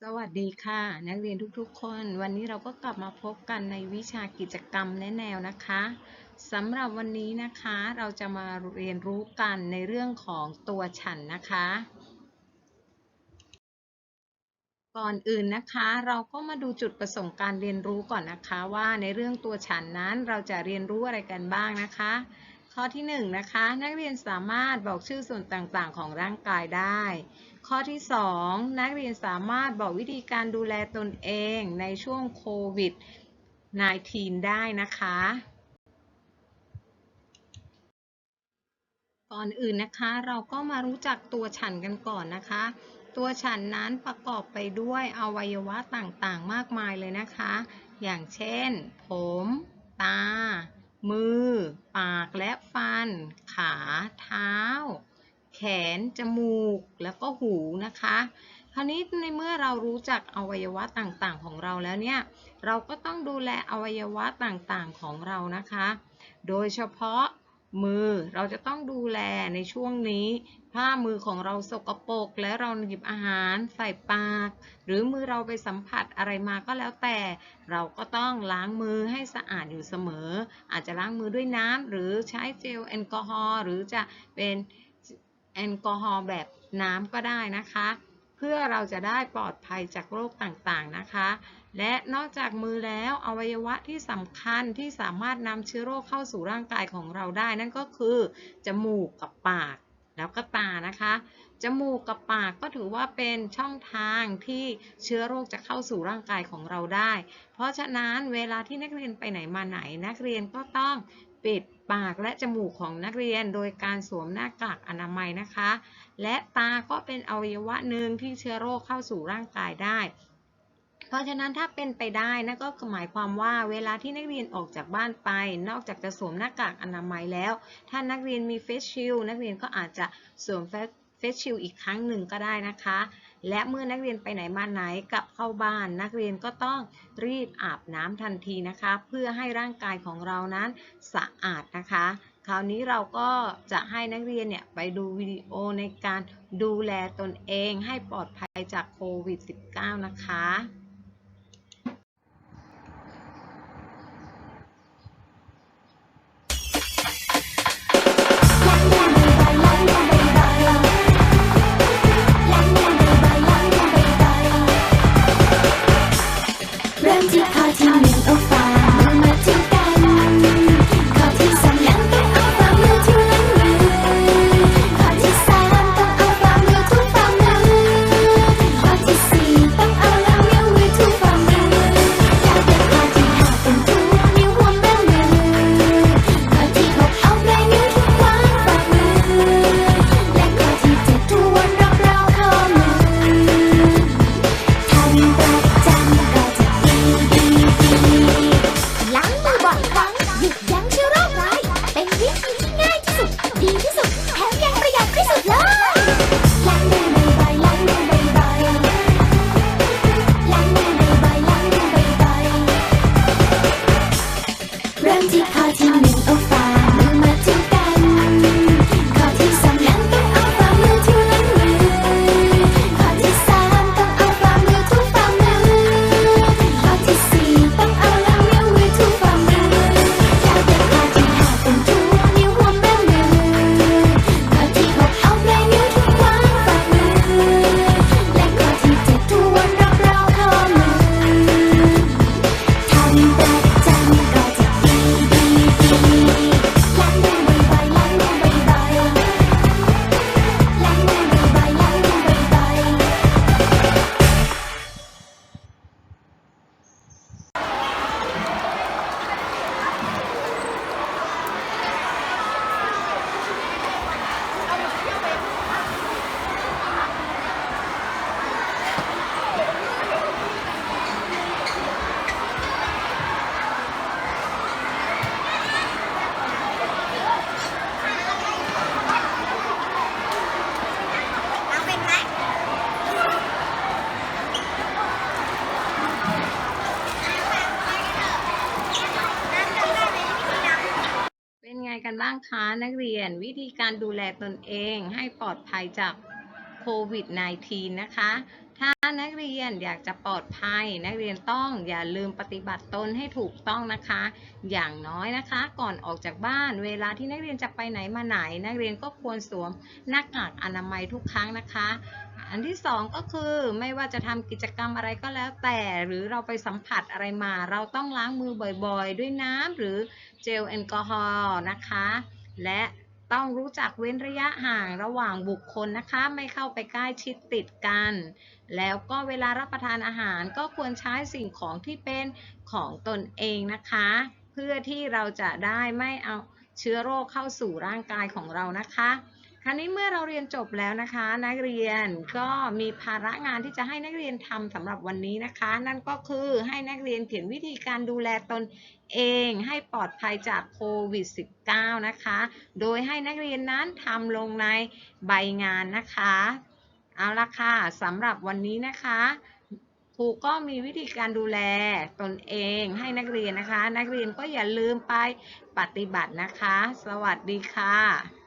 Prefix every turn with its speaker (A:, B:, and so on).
A: สวัสดีค่ะ นักเรียนทุกๆ คน วันนี้เราก็กลับมาพบกันในวิชากิจกรรมแนะแนวนะคะสำหรับวันนี้นะคะเราจะมาเรียนรู้กันในเรื่องของตัวฉันนะคะ ก่อนอื่นนะคะเราก็มาดูจุดประสงค์การเรียนรู้ก่อนนะคะ ว่าในเรื่องตัวฉันนั้นเราจะเรียนรู้อะไรกันบ้างนะคะ ข้อที่1นงนะคะ นักเรียนสามารถบอกชื่อส่วนต่างๆ ของร่างกายได้ ข้อที่ 2 นักเรียนสามารถบอกวิธีการดูแลตนเองในช่วงโควิด -19 ได้นะคะ ก่อนอื่นนะคะเราก็มารู้จักตัวฉันกันก่อนนะคะ ตัวฉันนั้นประกอบไปด้วยอวัยวะต่างๆ มากมายเลยนะคะ อย่างเช่น ผม ตา มือ ปากและฟัน ขา เท้า แขน จมูก แล้วก็หูนะคะ คราวนี้ในเมื่อเรารู้จักอวัยวะต่างๆ ของเราแล้วเนี่ย เราก็ต้องดูแลอวัยวะต่างๆของเรานะคะ โดยเฉพาะ มือเราจะต้องดูแลในช่วงนี้ ถ้ามือของเราสกปรกและเราหยิบอาหารใส่ปาก หรือมือเราไปสัมผัสอะไรมาก็แล้วแต่ เราก็ต้องล้างมือให้สะอาดอยู่เสมอ อาจจะล้างมือด้วยน้ำหรือใช้เจลแอลกอฮอล์หรือจะเป็นแอลกอฮอล์แบบน้ำก็ได้นะคะ เพื่อเราจะได้ปลอดภัยจากโรคต่างๆนะคะ และนอกจากมือแล้วอวัยวะที่สำคัญที่สามารถนำเชื้อโรคเข้าสู่ร่างกายของเราได้ นั่นก็คือจมูกกับปาก แล้วก็ตานะคะ จมูกกับปากก็ถือว่าเป็นช่องทางที่เชื้อโรคจะเข้าสู่ร่างกายของเราได้ เพราะฉะนั้นเวลาที่นักเรียนไปไหนมาไหน นักเรียนก็ต้องปิดปากและจมูกของนักเรียนโดยการสวมหน้ากากอนามัยนะคะ และตาก็เป็นอวัยวะหนึ่งที่เชื้อโรคเข้าสู่ร่างกายได้ เพราะฉะนั้นถ้าเป็นไปได้นั่นก็หมายความว่าเวลาที่นักเรียนออกจากบ้านไป นอกจากจะสวมหน้ากากอนามัยแล้ว ถ้านักเรียนมีเฟสชิลนักเรียนก็อาจจะสวมเฟสชิลอีกครั้งหนึ่งก็ได้นะคะ และเมื่อนักเรียนไปไหนมาไหนกลับเข้าบ้าน นักเรียนก็ต้องรีบอาบน้ำทันทีนะคะ เพื่อให้ร่างกายของเรานั้นสะอาดนะคะคราวนี้เราก็จะให้นักเรียนเนี่ยไปดูวิดีโอในการดูแลตนเองให้ปลอดภัยจากโควิด -19 นะคะ กันบ้างคะนักเรียนวิธีการดูแลตนเองให้ปลอดภัยจากโควิด -19 นะคะ ถ้านักเรียนอยากจะปลอดภัย นักเรียนต้องอย่าลืมปฏิบัติตนให้ถูกต้องนะคะ อย่างน้อยนะคะ ก่อนออกจากบ้าน เวลาที่นักเรียนจะไปไหนมาไหน นักเรียนก็ควรสวมหน้ากากอนามัยทุกครั้งนะคะ อันที่สองก็คือไม่ว่าจะทำกิจกรรมอะไรก็แล้วแต่หรือเราไปสัมผัสอะไรมา เราต้องล้างมือบ่อยๆ ด้วยน้ำหรือเจลแอลกอฮอล์นะคะ และต้องรู้จักเว้นระยะห่างระหว่างบุคคลนะคะ ไม่เข้าไปใกล้ชิดติดกัน แล้วก็เวลารับประทานอาหารก็ควรใช้สิ่งของที่เป็นของตนเองนะคะ เพื่อที่เราจะได้ไม่เอาเชื้อโรคเข้าสู่ร่างกายของเรานะคะ คราวนี้เมื่อเราเรียนจบแล้วนะคะ นักเรียนก็มีภาระงานที่จะให้นักเรียนทำสำหรับวันนี้นะคะ นั่นก็คือให้นักเรียนเขียนวิธีการดูแลตนเองให้ปลอดภัยจากโควิด -19 นะคะ โดยให้นักเรียนนั้นทำลงในใบงานนะคะ เอาละค่ะสำหรับวันนี้นะคะครูก็มีวิธีการดูแลตนเองให้นักเรียนนะคะ นักเรียนก็อย่าลืมไปปฏิบัตินะคะ สวัสดีค่ะ